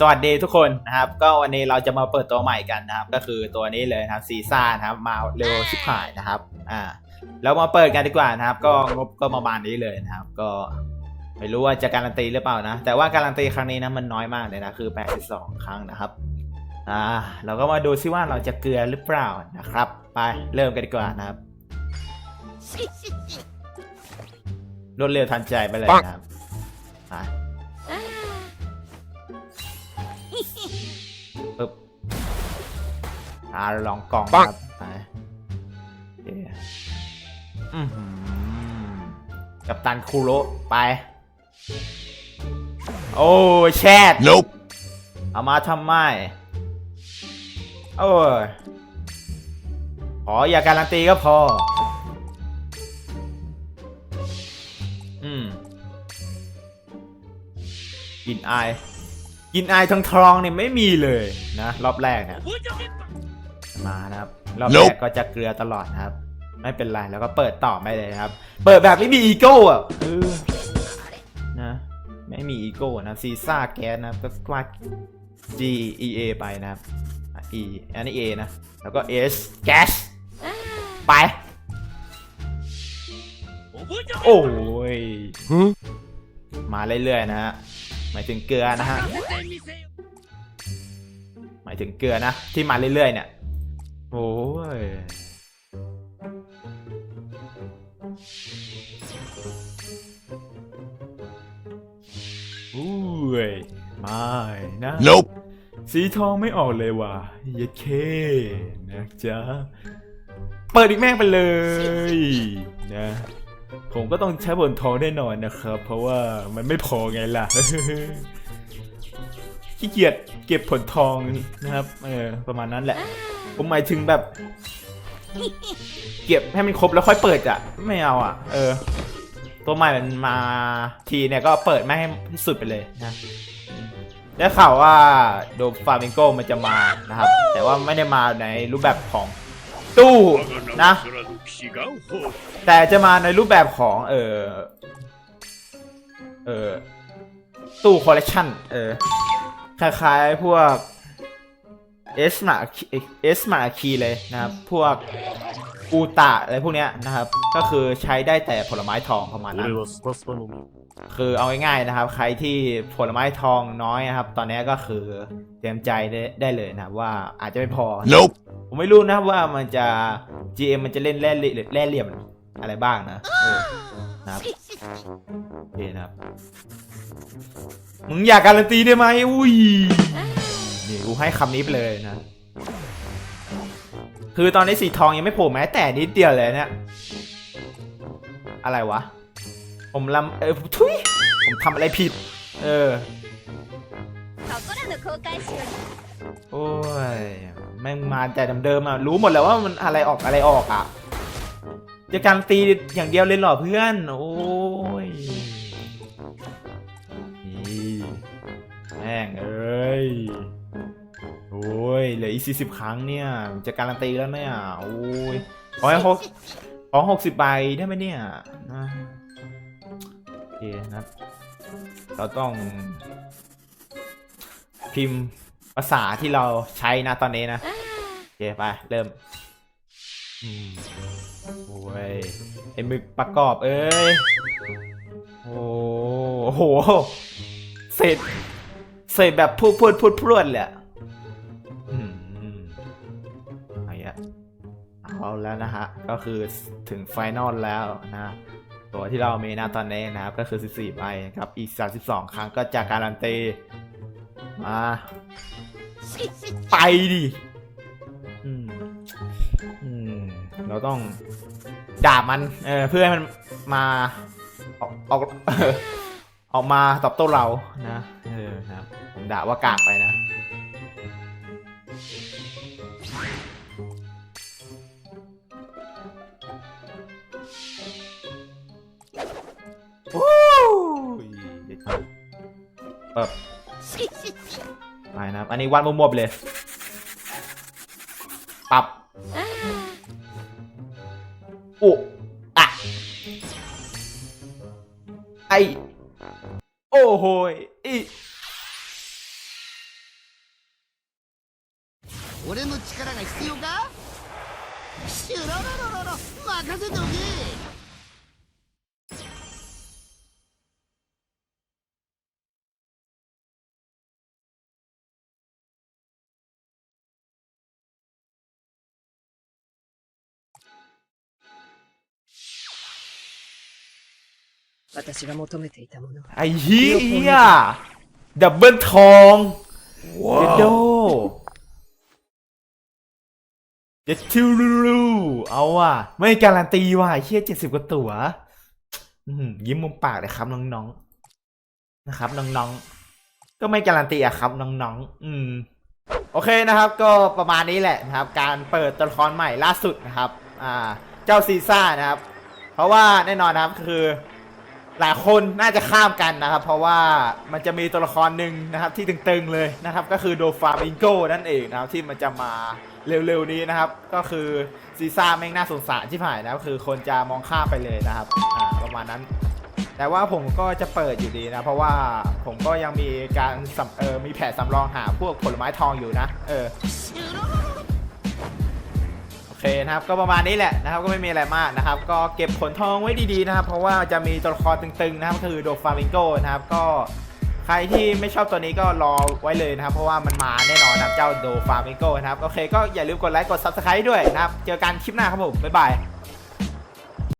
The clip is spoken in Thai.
สวัสดีทุกคนนะครับ ก็วันนี้เราจะมาเปิดตัวใหม่กันนะครับ ก็คือตัวนี้เลยนะครับซีซ่านะครับมาเร็วชิบหายนะครับ อ่าเรามาเปิดกันดีกว่านะครับ ก็งบก็ประมาณนี้เลยนะครับ ก็ไม่รู้ว่าจะการันตีหรือเปล่านะ แต่ว่าการันตีครั้งนี้นะมันน้อยมากเลยนะคือ 82 ครั้งนะครับ อ่า เราก็มาดูซิว่าเราจะเกลือหรือเปล่านะครับ ไปเริ่มกันดีกว่านะครับรวดเร็วทันใจไปเลยนะครับ อ่าลองกล่องครับไปโอเคอื้อหือกับตันคูโรไป โอ้แชท Nope. เอามาทำไมโอ้ยขออย่าการันตีก็พอ อืมกลินอายกินอายทองทองเนี่ยไม่มีเลยนะ รอบแรกเนี่ย มานะครับรอบแรก Nope ก็จะเกลือตลอดนะครับ ไม่เป็นไรแล้วก็เปิดต่อไม่เลยนะครับ เปิดแบบไม่มีอีโก้อะเออนะไม่มีอีโก้นะซีซ่าแก๊สนะครับก็ว่า G E A ไปนะครับอะ E อันนี้ A นะ แล้วก็ S แก๊สไป โอ้ย Huh? มาเรื่อยๆนะฮะหมายถึงเกลือนะฮะหมายถึงเกลือนะ ที่มาเรื่อยๆเนี่ย โอ้ยอุ้ยไม่นะ Nope. สีทองไม่ออกเลยว่ะเย็ดเคนะจ๊ะ เปิดอีกแม่งไปเลยนะ ผมก็ต้องใช้ผลทองแน่นอนนะครับ เพราะว่ามันไม่พอไงล่ะขี้เกียจเก็บผลทองนะครับ เออ ประมาณนั้นแหละ ผมหมายถึงแบบ เก็บให้มันครบแล้วค่อยเปิดอะ ไม่เอาอะ เออ ตัวใหม่มันมาทีเนี่ยก็เปิดไม่ให้สุดไปเลยนะได้ข่าวว่าโดฟามิงโกมันจะมานะครับ แต่ว่าไม่ได้มาในรูปแบบของตู้นะ แต่จะมาในรูปแบบของ เออเออตู้คอลเลกชันเออคล้ายๆพวก เอสมาเอสมาคีเลยนะครับ พวกอูตะอะไรพวกเนี้ยนะครับ ก็คือใช้ได้แต่ผลไม้ทองประมาณนั้นคือเอาง่ายๆนะครับ ใครที่ผลไม้ทองน้อยนะครับ ตอนนี้ก็คือเตรียมใจได้ได้เลยนะว่าอาจจะไม่พอ nope. ผมไม่รู้นะครับว่ามันจะ GM มันจะเล่นแร่แร่เหลี่ยมอะไรบ้างนะนะครับโอเคนะครับ มึงอยากการันตีได้ไหมอุ้ย นี่กูให้คำนี้ไปเลยนะ คือตอนนี้สีทองยังไม่โผล่แม้แต่นิดเดียวเลยเนี่ย อะไรวะ ผมลำเออทุยผมทำอะไรผิด เออ โอ้ย แม่งมาแต่เดิมๆอะ รู้หมดแล้วว่ามันอะไรออกอะไรออกอะจะการตีอย่างเดียวเล่นหรอเพื่อน โอ้ยแม่งเอ้ย ยเหลืออีกสี่สิบครั้งเนี่ยจะการันตีแล้วเนี่ยโอ้ยขอให้หกขอหกสิบใบได้ไหมเนี่ยนะโอเคนะครับเราต้อง พิมพ์ภาษาที่เราใช้นะตอนนี้นะโอเคไปเริ่มอืมโอ้ยไอ้มึกประกอบเอ้ยโอ้โหเสร็จเสร็จแบบพูดพูดพูดพรวดเลย เอาแล้วนะฮะ ก็คือถึงไฟนอลแล้วนะ ตัวที่เรามีนะตอนนี้นะครับ ก็คือ 14ใบนะครับ อีก 32 ครั้งก็จะการันตี มา ไปดิอืมอืมเราต้องด่ามัน เออ เพื่อให้มันมา ออกออกออกมาตอบโต้เรานะ เออนะครับผมด่าว่ากากไปนะ เออไปนะอันนี้วาดมั่วๆไปเลย ปรับอุอะไอ โอ้โหอี俺の力が必要かシュロロロロロ任せとけ私が求めていたものは ไอ้เฮียดับเบิลทองเจโดเจทูรูเอาว่ะ ไม่การันตีว่ะไอ้เฮียเจ็ดสิบกว่าตัวอื้อหือยิ้มมุมปากเลยครับน้องๆนะครับน้องๆ ก็ไม่การันตีอะครับน้องๆ อืม โอเคนะครับ ก็ประมาณนี้แหละนะครับ การเปิดตัวละครใหม่ล่าสุดนะครับ อ่า เจ้าซีซ่านะครับ เพราะว่าแน่นอนนะครับคือ หลายคนน่าจะข้ามกันนะครับ เพราะว่ามันจะมีตัวละครหนึ่งนะครับที่ตึงๆเลยนะครับ ก็คือโดฟาบิงโกนั่นเองนะครับที่มันจะมาเร็วๆนี้นะครับ ก็คือซีซ่าแม่งน่าสงสารที่ผ่านนะก็คือคนจะมองข้ามไปเลยนะครับอ่าประมาณนั้น แต่ว่าผมก็จะเปิดอยู่ดีนะ เพราะว่าผมก็ยังมีการเออมีแผนสำรองหาพวกผลไม้ทองอยู่นะ เออ อเคนะครับก็ประมาณนี้แหละนะครับก็ไม่มีอะไรมากนะครับ ก็เก็บขนทองไว้ดีๆนะครับ เพราะว่าจะมีตัวละครตึงๆนะครับคือโดฟามิงโกนะครับก็ใครที่ไม่ชอบตัวนี้ก็รอไว้เลยนะครับ เพราะว่ามันมาแน่นอนนะครับเจ้าโดฟามิงโกนะครับโอเคก็อย่าลืมกดไลค์กด Subscribe ด้วยนะครับ เจอกันคลิปหน้าครับผมบ๊ายบาย